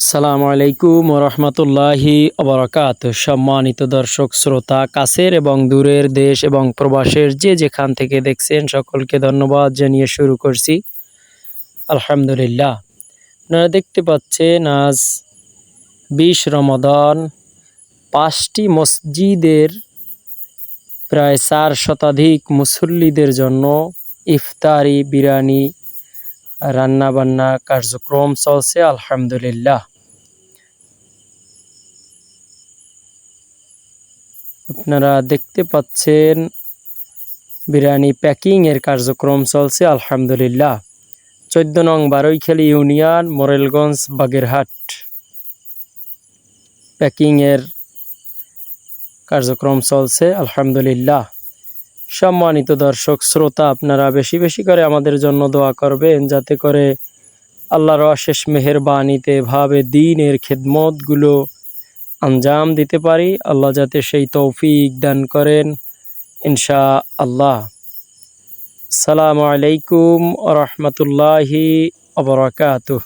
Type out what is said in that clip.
সালামু আলাইকুম রহমতুল্লাহি অবরাকাত সম্মানিত দর্শক, শ্রোতা, কাছের এবং দূরের দেশ এবং প্রবাসের যে যেখান থেকে দেখছেন সকলকে ধন্যবাদ জানিয়ে শুরু করছি। আলহামদুলিল্লাহ। আপনারা দেখতে পাচ্ছেন আজ বিশ রমাদান, পাঁচটি মসজিদের প্রায় চার শতাধিক মুসল্লিদের জন্য ইফতারি, বিরিয়ানি রান্না বান্না কার্যক্রম চলছে, আলহামদুলিল্লাহ। আপনারা দেখতে পাচ্ছেন, বিরিয়ানি প্যাকিং এর কার্যক্রম চলছে, আলহামদুলিল্লাহ। চোদ্দ নং বারৈখালী ইউনিয়ন, মোরেলগঞ্জ, বাগেরহাট। প্যাকিং এর কার্যক্রম চলছে, আলহামদুলিল্লাহ। সম্মানিত দর্শক, শ্রোতা, আপনারা বেশি বেশি করে আমাদের জন্য দোয়া করবেন যাতে করে আল্লাহর অশেষ মেহেরবানিতে ভাবে দিনের খেদমতগুলো আঞ্জাম দিতে পারি। আল্লাহ যাতে সেই তৌফিক দান করেন ইনশা আল্লাহ সালামু আলাইকুম রহমতুল্লাহি অবরাকাতুহ